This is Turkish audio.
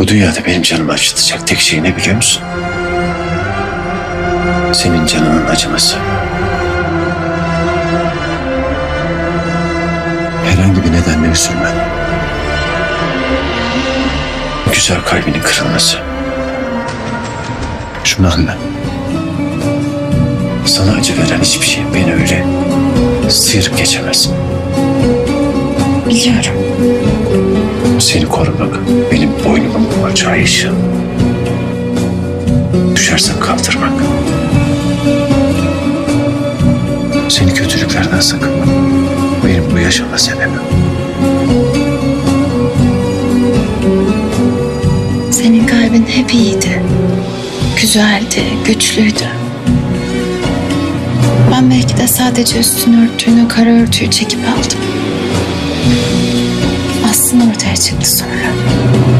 Bu dünyada benim canımı acıtacak tek şey ne biliyor musun? Senin canının acıması. Herhangi bir nedenle üzülmen. Güzel kalbinin kırılması. Şunu anla. Sana acı veren hiçbir şey beni öyle sıyırıp geçemez. Biliyorum. Seni korumak benim boynumun işim. Düşersen kaldırmak. Seni kötülüklerden sakınmak. Benim bu yaşama sebebim. Senin kalbin hep iyiydi. Güzeldi, güçlüydü. Ben belki de sadece üstünü örttüğünü kara örtüyü çekip aldım. Aslında ortaya çıktı sonra.